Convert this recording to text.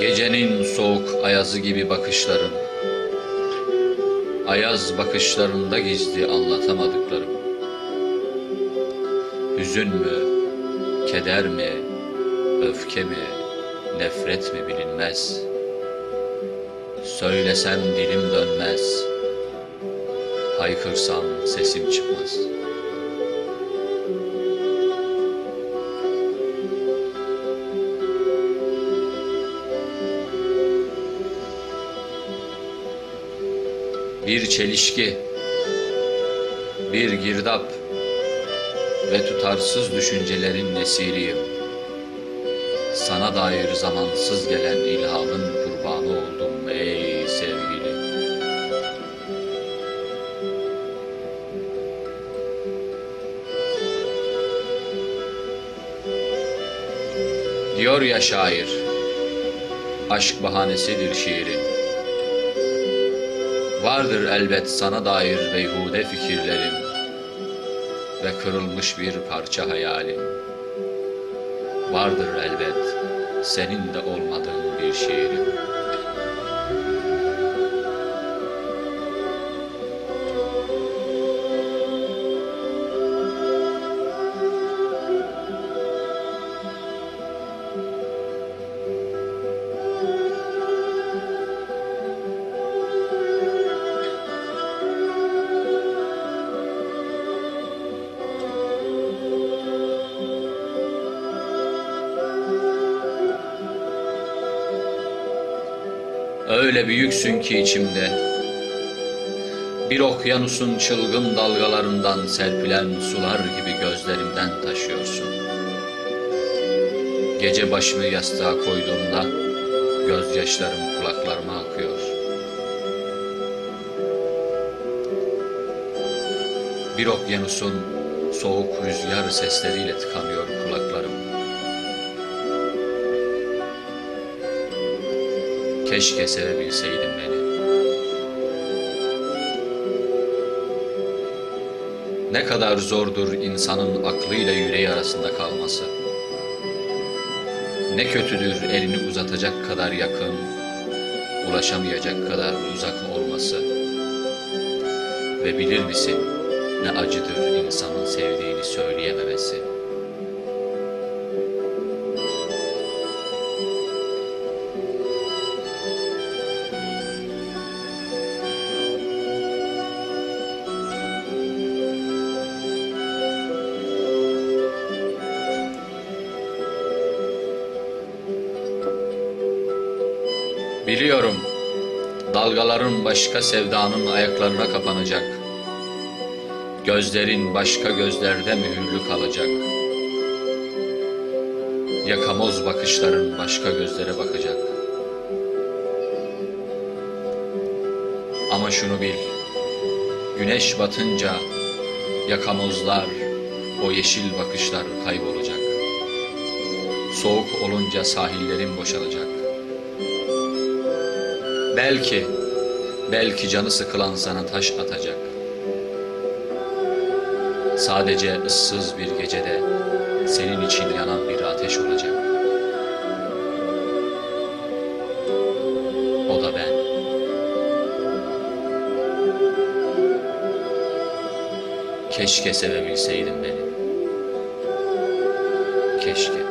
Gecenin soğuk ayazı gibi bakışların. Ayaz bakışlarında gizli anlatamadıklarım. Hüzün mü, keder mi, öfke mi, nefret mi bilinmez. Söylesem dilim dönmez. Haykırsam sesim çıkmaz Bir çelişki, bir girdap ve tutarsız düşüncelerin nesiriyim. Sana dair zamansız gelen ilhamın kurbanı oldum ey sevgili. Diyor ya şair, aşk bahanesidir şiirin. Vardır elbet sana dair beyhude fikirlerim ve kırılmış bir parça hayalim. Vardır elbet senin de olmadığın bir şiirim. Öyle büyüksün ki içimde. Bir okyanusun çılgın dalgalarından serpilen sular gibi gözlerimden taşıyorsun. Gece başımı yastığa koyduğumda gözyaşlarım kulaklarıma akıyor. Bir okyanusun soğuk rüzgar sesleriyle tıkanıyor kulaklarım Keşke sevebilseydin beni. Ne kadar zordur insanın aklıyla yüreği arasında kalması. Ne kötüdür elini uzatacak kadar yakın, ulaşamayacak kadar uzak olması. Ve bilir misin ne acıdır insanın sevdiğini söyleyememesi. Biliyorum, dalgaların başka sevdanın ayaklarına kapanacak. Gözlerin başka gözlerde mühürlü kalacak. Yakamoz bakışların başka gözlere bakacak. Ama şunu bil, güneş batınca yakamozlar, o yeşil bakışlar kaybolacak. Soğuk olunca sahillerin boşalacak. Belki, belki canı sıkılan sana taş atacak. Sadece ıssız bir gecede senin için yanan bir ateş olacak. O da ben. Keşke sevebilseydin beni. Keşke.